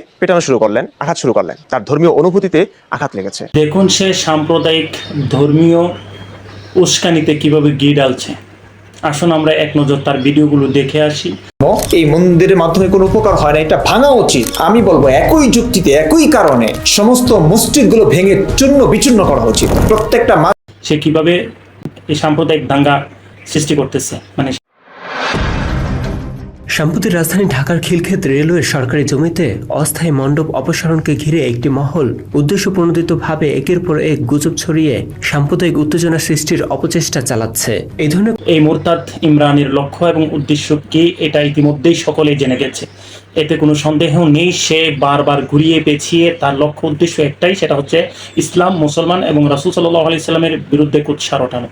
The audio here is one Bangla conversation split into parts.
পেটানো শুরু করলেন আঘাত শুরু করলেন। তার ধর্মীয় অনুভূতিতে আঘাত লেগেছে। দেখুন সে সাম্প্রদায়িক ধর্মীয় উস্কানিতে কীভাবে গিয়ে ডালছে। আসুন আমরা এক নজর তার ভিডিওগুলো দেখে আসি। এই মন্দিরের মাধ্যমে কোনো উপকার হয় না এটা ভাঙা উচিত। আমি বলব একই যুক্তিতে একই কারণে সমস্ত মসজিদগুলো ভেঙে চূর্ণ বিচূর্ণ করা উচিত। প্রত্যেকটা মা- সে কীভাবে এই সাম্প্রদায়িক দাঙ্গা সৃষ্টি করতেছে? মানে সম্প্রতি রাজধানী ঢাকার খিলক্ষেত রেলওয়ের সরকারি জমিতে অস্থায়ী মণ্ডপ অপসারণকে ঘিরে একটি মহল উদ্দেশ্যপ্রণোদিতভাবে একের পর এক গুজব ছড়িয়ে সাম্প্রদায়িক উত্তেজনা সৃষ্টির অপচেষ্টা চালাচ্ছে। এই ধরনের এই মোরতাদ ইমরানের লক্ষ্য এবং উদ্দেশ্য কি? এটা ইতিমধ্যেই সকলেই জেনে গেছে। এতে কোনো সন্দেহ নেই, সে বারবার ঘুরিয়ে পেছিয়ে তার লক্ষ্য উদ্দেশ্য একটাই, সেটা হচ্ছে ইসলাম, মুসলমান এবং রাসুল সাল্লাহ আলি ইসলামের বিরুদ্ধে কুৎসার ওঠানো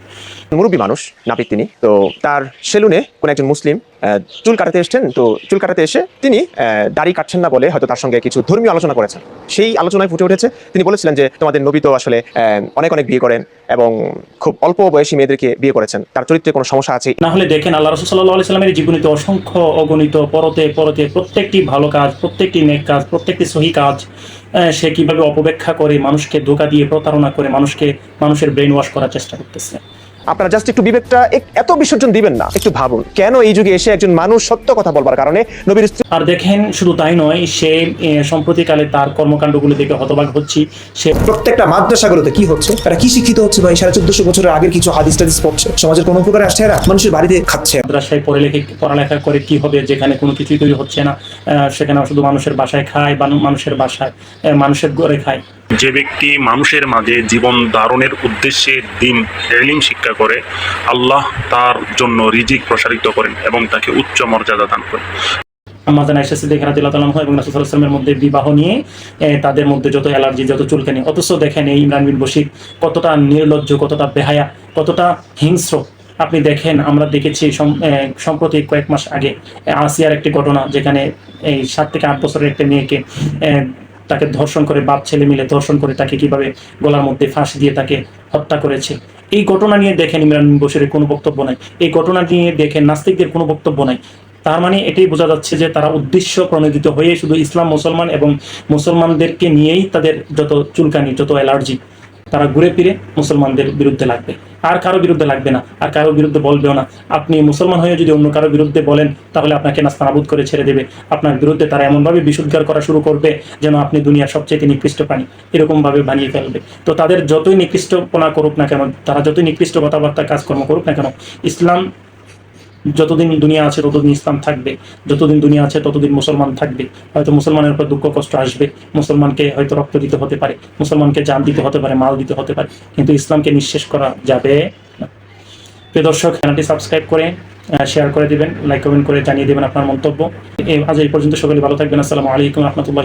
মুরব্বী মানুষ, নাপিত তিনি, তো তার সেলুনে কোনো একজন মুসলিম চুল কাটাতে এসছেন, তো চুল কাটাতে এসে তিনি দাড়ি কাটছেন না বলে হয়তো তার সঙ্গে কিছু ধর্মীয় আলোচনা করেছেন। সেই আলোচনায় ফুটে উঠেছে। তিনি বলেছিলেন যে, তোমাদের নবী তো আসলে অনেক অনেক বিয়ে করেন এবং খুব অল্প বয়সী মেয়েদেরকে বিয়ে করেছেন। তার চরিত্রে কোনো সমস্যা আছে? না হলে দেখেন, আল্লাহ রসুল সাল্লাহ সাল্লামের জীবনীতে অসংখ্য অগণিত, পরতে পরতে প্রত্যেকটি ভালো কাজ, প্রত্যেকটি নেক কাজ, প্রত্যেকটি সহি কাজ সে কীভাবে অপব্যাখ্যা করে মানুষকে ধোকা দিয়ে প্রতারণা করে মানুষকে, মানুষের ব্রেন ওয়াশ করার চেষ্টা করতেছে। আপনারা জাস্ট একটু বিবেকটা এত বিসর্জন দিবেন না। একটু ভাবুন কেন এই যুগে এসে একজন মানুষ সত্য কথা বলবার কারণে নবীর আর দেখেন শুধু তাই নয় সে সম্প্রতিকালে তার কর্মকাণ্ডগুলো দেখে হতবাক হচ্ছি। সে প্রত্যেকটা মাদ্রাসাগুলোতে কি হচ্ছে? তারা কি শিক্ষিত হচ্ছে ভাই? সাড়ে চোদ্দশো বছরের আগের কিছু হাদিস টাদিস পড়ছে। সমাজের কোনো উপকারে আসছে এরা? মানুষের বাড়িতে খাচ্ছে মাদ্রাসায় পড়ালেখা পড়ালেখা করে কি হবে? যেখানে কোনো কিছুই তৈরি হচ্ছে না। আহ, সেখানে শুধু মানুষের বাসায় খায় বা মানুষের বাসায় মানুষের ঘরে খায়। যে ব্যক্তি মানুষের মাঝে জীবন ধারণের উদ্দেশ্যে দিন এলিম শিক্ষা করে, আল্লাহ তার জন্য রিজিক প্রসারিত করেন এবং তাকে উচ্চ মর্যাদা দান করেন। এবং মধ্যে বিবাহ নিয়ে তাদের মধ্যে যত অ্যালার্জি, যত অথচ দেখেন এই ইমরান কতটা নির্লজ্জ, কতটা বেহায়া, কতটা হিংস্র। আপনি দেখেন, আমরা দেখেছি সম্প্রতি কয়েক মাস আগে আসিয়ার একটি ঘটনা যেখানে এই সাত থেকে আট বছরের একটা মেয়েকে তাকে ধর্ষণ করে বাপ ছেলে মিলে ধর্ষণ করে তাকে কীভাবে গলার মধ্যে ফাঁস দিয়ে তাকে হত্যা করেছে। এই ঘটনা নিয়ে দেখেন ইমরান বসিরের কোনো বক্তব্য নাই। এই ঘটনা নিয়ে দেখেন নাস্তিকদের কোনো বক্তব্য নাই। তার মানে এটাই বোঝা যাচ্ছে যে তারা উদ্দেশ্য প্রণোদিত হয়ে শুধু ইসলাম মুসলমান এবং মুসলমানদেরকে নিয়েই তাদের যত চুলকানি, যত অ্যালার্জি তারা ঘুরে ফিরে মুসলমানদের বিরুদ্ধে লাগবে। আর কারও বিরুদ্ধে লাগবে না, আর কারও বিরুদ্ধে বলবেও না। আপনি মুসলমান হয়ে যদি অন্য কারও বিরুদ্ধে বলেন, তাহলে আপনাকে না নাস্তানাবুদ করে ছেড়ে দেবে। আপনার বিরুদ্ধে তারা এমনভাবে বিশুদ্ধার করা শুরু করবে যেন আপনি দুনিয়ার সবচেয়ে নিকৃষ্ট প্রাণী। এরকমভাবে বানিয়ে ফেলবে। তো তাদের যতই নিকৃষ্টপনা করুক না কেন, তারা যতই নিকৃষ্ট কথাবার্তা, কাজকর্ম করুক না কেন, ইসলাম যতদিন দুনিয়া আছে, ততদিন ইসলাম থাকবে। যতদিন দুনিয়া আছে, ততদিন মুসলমান থাকবে। হয়তো মুসলমানের উপর দুঃখ, কষ্ট আসবে। মুসলমানকে হয়তো রক্ত দিতে হতে পারে। মুসলমানকে জান দিতে হতে পারে, মাল দিতে হতে পারে। কিন্তু ইসলামকে নিঃশেষ করা যাবে প্রিয় দর্শক, চ্যানেলটি সাবস্ক্রাইব করে শেয়ার করে দিবেন লাইক কমেন্ট করে জানিয়ে দেবেন আপনার মন্তব্য। আজ এই পর্যন্ত সকলে ভালো থাকবেন। আসসালামু আলাইকুম রহমতুল্লাহ